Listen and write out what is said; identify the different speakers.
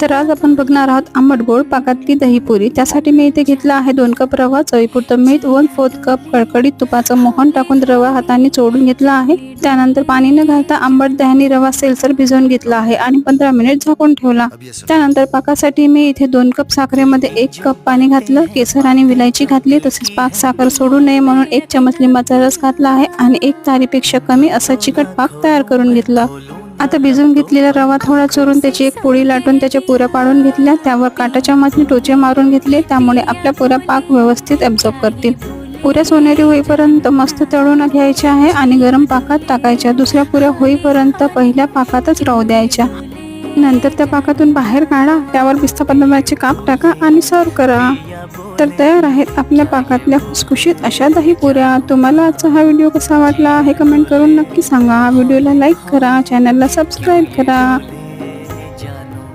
Speaker 1: तर आज आपण बघणार आहोत आंबट गोड पाकातली दहीपुरी. त्यासाठी मी इथे घेतला आहे दोन कप रवा चवीपुरतं मीठ वन फोर्थ कप कडकडीत तुपाचं मोहन टाकून रवा हाताने चोडून घेतला आहे. त्यानंतर पाणी न घालता आंबट दह्याने रवा सेलसर भिजवून घेतला आहे आणि पंधरा मिनिट झाकून ठेवला. त्यानंतर पाकासाठी मी इथे दोन कप साखरेमध्ये एक कप पाणी घातलं केसर आणि विलायची घातली तसेच पाक साखर सोडू नये म्हणून एक चमच लिंबाचा रस घातला आहे आणि एक तारीपेक्षा कमी असा चिकट पाक तयार करून घेतला. आता भिजवून घेतलेला रवा थोडा चोरून त्याची एक पोळी लाटून त्याच्या पुऱ्या पाडून घेतल्या. त्यावर काटाच्या मातीने टोचे मारून घेतले. त्यामुळे आपल्या पुऱ्या पाक व्यवस्थित ॲब्झॉर्ब करतील. पुऱ्या सोनेरी होईपर्यंत मस्त तळून घ्यायच्या आहे आणि गरम पाकात टाकायच्या. दुसऱ्या पुऱ्या होईपर्यंत पहिल्या पाकातच राहू द्यायच्या. नंतर त्या पाकातून बाहेर काढा. त्यावर पिस्ता बदामाचे काप टाका आणि सर्व करा. तर तयार आहेत आपल्या पाकातल्या खुसखुशीत अशा दही पुऱ्या. तुम्हाला आजचा हा व्हिडिओ कसा वाटला हे कमेंट करून नक्की सांगा. व्हिडिओला लाईक करा चॅनलला सबस्क्राईब करा.